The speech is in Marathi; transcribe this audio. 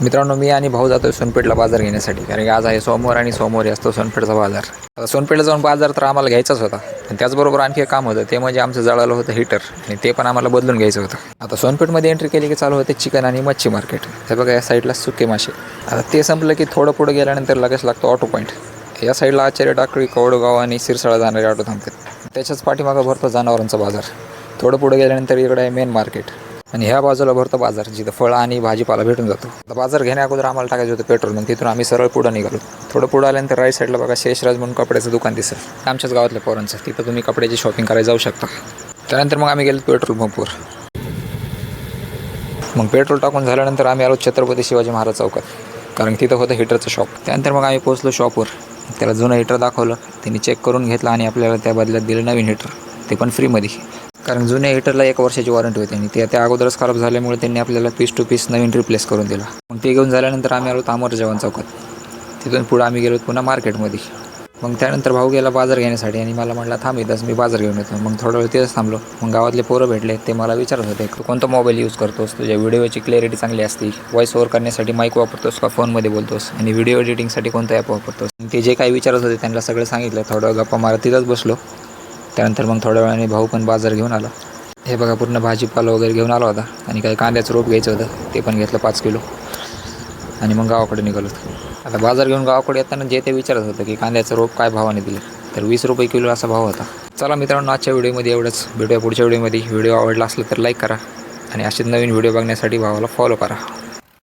मित्रांनो मी आणि भाऊ जातोय सोनपेठला बाजार घेण्यासाठी. कारण की आज आहे सोमवार आणि सोमवारी असतो सोनपेठचा बाजार. आता सोनपेठला जाऊन बाजार तर आम्हाला घ्यायचाच होता. आणि त्याचबरोबर आणखी एक काम होतं ते म्हणजे आमचं जळालं होतं हिटर आणि ते पण आम्हाला बदलून घ्यायचं होतं. आता सोनपेठमध्ये एंट्री केली की चालू होते चिकन आणि मच्छी मार्केट हे बघा या साईडला सुके मासे. आता ते संपलं की थोडं पुढं गेल्यानंतर लगेच लागतो ऑटो पॉईंट या साईडला आचार्य टाकळी कवडगाव आणि सिरसाळा जाणारे ऑटो थांबतात. त्याच्याच पाठीमागं भरतो जनावरांचा बाजार. थोडं पुढं गेल्यानंतर इकडं आहे मेन मार्केट आणि ह्या बाजूला भरतो बाजार जिथं फळं आणि भाजीपाला भेटून जातो. बाजार घेण्या अगोदर आम्हाला टाकायचं होतं पेट्रोल मग तिथून आम्ही सरळ पुढं निघालो. थोडं पुढं आल्यानंतर राईट साईडला बघा शेषराज म्हणून कपड्याचं दुकान दिसेल. आमच्याच गावातल्या पोरांचं. तिथं तुम्ही कपड्याची शॉपिंग करायला जाऊ शकता. त्यानंतर मग आम्ही गेलो पेट्रोल पंपवर. मग पेट्रोल टाकून झाल्यानंतर आम्ही आलो छत्रपती शिवाजी महाराज चौकात. कारण तिथं होतं हिटरचं शॉप त्यानंतर मग आम्ही पोहोचलो शॉपवर त्याला जुनं हिटर दाखवलं. त्यांनी चेक करून घेतलं आणि आपल्याला त्या बदल्यात दिलं नवीन हिटर ते पण फ्रीमध्ये कारण जुन्या हिटरला एक वर्षाची वॉरंटी होती आणि ते त्या अगोदरच खराब झाल्यामुळे त्यांनी आपल्याला पीस टू पीस नवीन रिप्लेस करून दिला. मग ते घेऊन झाल्यानंतर आम्ही आलो तामर जवान चौकात. तिथून पुढं आम्ही गेलो पुन्हा मार्केटमध्ये मग त्यानंतर भाऊ गेला बाजार घेण्यासाठी आणि मला म्हटलं थांब इथंच मी बाजार घेऊन येतो. मग थोडा वेळ तिथंच थांबलो. मग गावातले पोरं भेटले ते मला विचारत होते तू कोणता मोबाईल यूज करतोस? तुझ्या व्हिडिओची क्लॅरिटी चांगली असते. व्हॉइस ओव्हर करण्यासाठी माईक वापरतोस का फोनमध्ये बोलतोस? आणि व्हिडिओ एडिटिंगसाठी कोणतं ॲप वापरतोस? ते जे काही विचारत होते त्यांना सगळं सांगितलं. थोडं गप्पा मारत तिथंच बसलो. त्यानंतर मग थोड्या वेळाने भाऊ पण बाजार घेऊन आला. हे बघा पूर्ण भाजीपाला वगैरे घेऊन आला होता आणि काही कांद्याचं रोप घ्यायचं होतं ते पण घेतलं पाच किलो. आणि मग गावाकडे निघालो. आता बाजार घेऊन गावाकडे येताना जे ते विचारत होतं की कांद्याचं रोप काय भावाने दिलं तर वीस रुपये किलो असा भाव होता. चला मित्रांनो आजच्या व्हिडिओमध्ये एवढंच. भेटूया पुढच्या व्हिडिओमध्ये. व्हिडिओ आवडला असला तर लाईक करा आणि असेच नवीन व्हिडिओ बघण्यासाठी भावाला फॉलो करा.